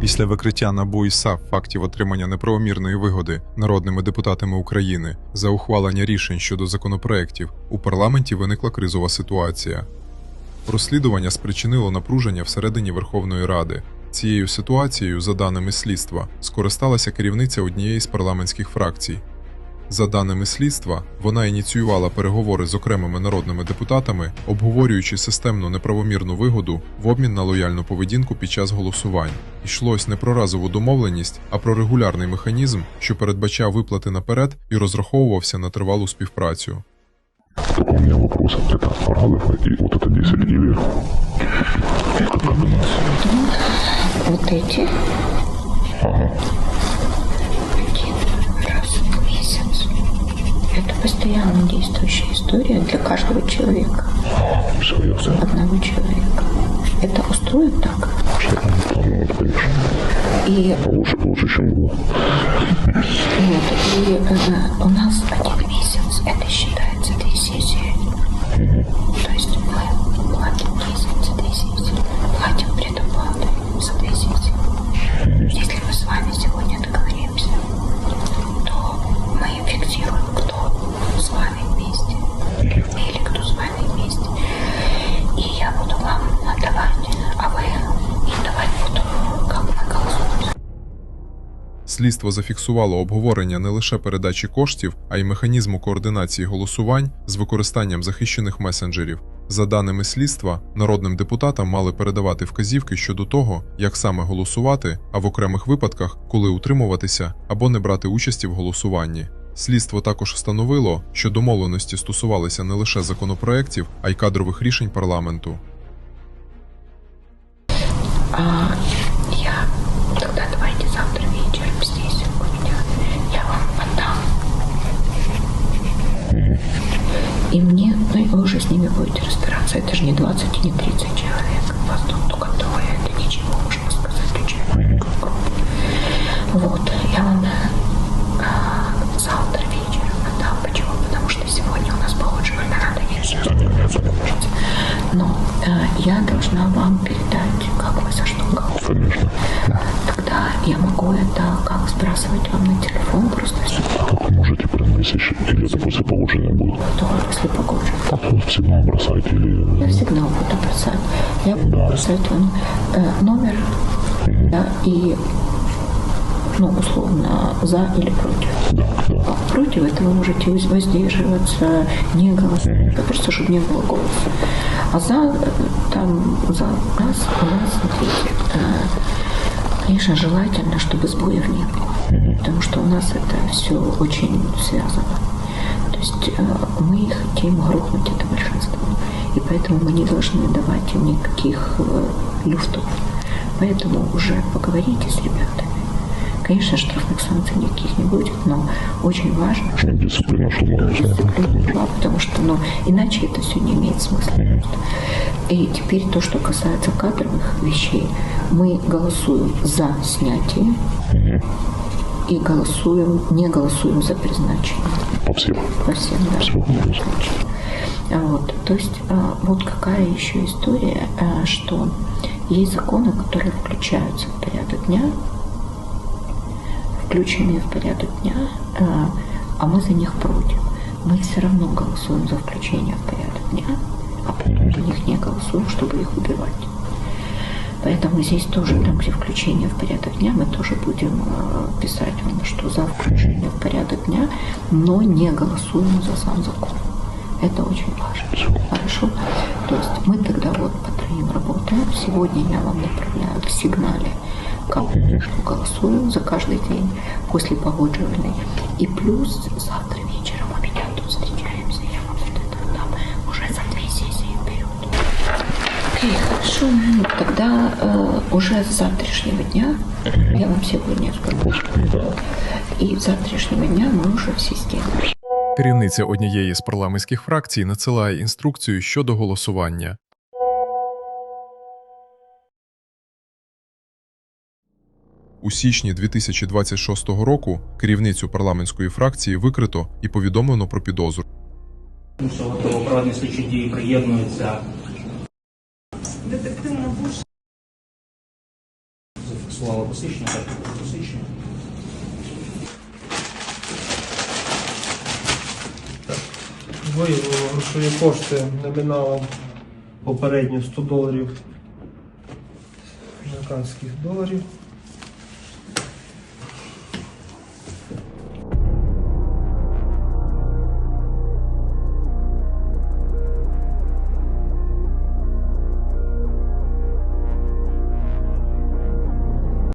Після викриття НАБУ і САП фактів отримання неправомірної вигоди народними депутатами України за ухвалення рішень щодо законопроєктів у парламенті виникла кризова ситуація. Розслідування спричинило напруження всередині Верховної Ради. Цією ситуацією, за даними слідства, скористалася керівниця однієї з парламентських фракцій. За даними слідства, вона ініціювала переговори з окремими народними депутатами, обговорюючи системну неправомірну вигоду в обмін на лояльну поведінку під час голосувань. Йшлось не про разову домовленість, а про регулярний механізм, що передбачав виплати наперед і розраховувався на тривалу співпрацю. Только у меня вопрос. Это Радова и вот это 10 или как у нас? Вот эти Ага. Постоянно действующая история для каждого человека, ясно. одного человека. Это устроит так? Конечно. И, Лучше, лучше, чем было. вот, и э, Слідство зафіксувало обговорення не лише передачі коштів, а й механізму координації голосувань з використанням захищених месенджерів. За даними слідства, народним депутатам мали передавати вказівки щодо того, як саме голосувати, а в окремих випадках, коли утримуватися або не брати участі в голосуванні. Слідство також встановило, що домовленості стосувалися не лише законопроєктів, а й кадрових рішень парламенту. И мне, ну и вы уже с ними будете разбираться. Это же не 20 и не 30 человек. Вас тут только двое. Это ничего, можно сказать, учебников группы. Вот, я могу это как сбрасывать вам на телефон просто А как вы можете прям месяц или это после получения будет? то, если погоджу. Так вот всегда бросать Я или... всегда буду бросать. Я буду Да. бросать вам э, номер да, и, ну, условно, за или против. Да, да. А Против это вы можете воз- воздерживаться, не голосовать, просто чтобы не было голоса. А за, э, там, за нас, у нас, смотрите, э, конечно, желательно, чтобы сбоев не было, потому что у нас это все очень связано. То есть э, мы хотим грохнуть это большинство, и поэтому мы не должны давать им никаких э, люфтов. Поэтому уже поговорите с ребятами. Конечно, штрафных санкций никаких не будет, но очень важно, дисциплина, что можно дисциплина ну, иначе это все не имеет смысла. И теперь то, что касается кадровых вещей, мы голосуем за снятие и голосуем, не голосуем за призначение По всем. по всем да, случаям. А Вот, то есть а, вот какая еще история, а, что есть законы, которые включаются в порядок дня, включенные в порядок дня, а мы за них против. Мы все равно голосуем за включение в порядок дня, а потом за них не голосуем, чтобы их убивать. Поэтому здесь тоже, там, где включение в порядок дня, мы тоже будем э, писать вам, что за включение в порядок дня, но не голосуем за сам закон. Это очень важно. Хорошо? То есть мы тогда вот по троим работаем. Сегодня я вам направляю в сигнале, как голосуем за каждый день после погодживальной. И плюс завтра Окей, хорошо. Ну, Тогда э, уже с завтрашнего дня, я вам сегодня скажу, и с завтрашнего дня мы уже в системе. Керівниця однієї з парламентських фракцій надсилає інструкцію щодо голосування. У січні 2026 року керівницю парламентської фракції викрито і повідомлено про підозру. Тому що готово слідчі дії приєднуються. Детектив НАБУ Зафіксувала посичення, так, посичення. Виявило грошові кошти номіналом попередньо 100 доларів американських доларів.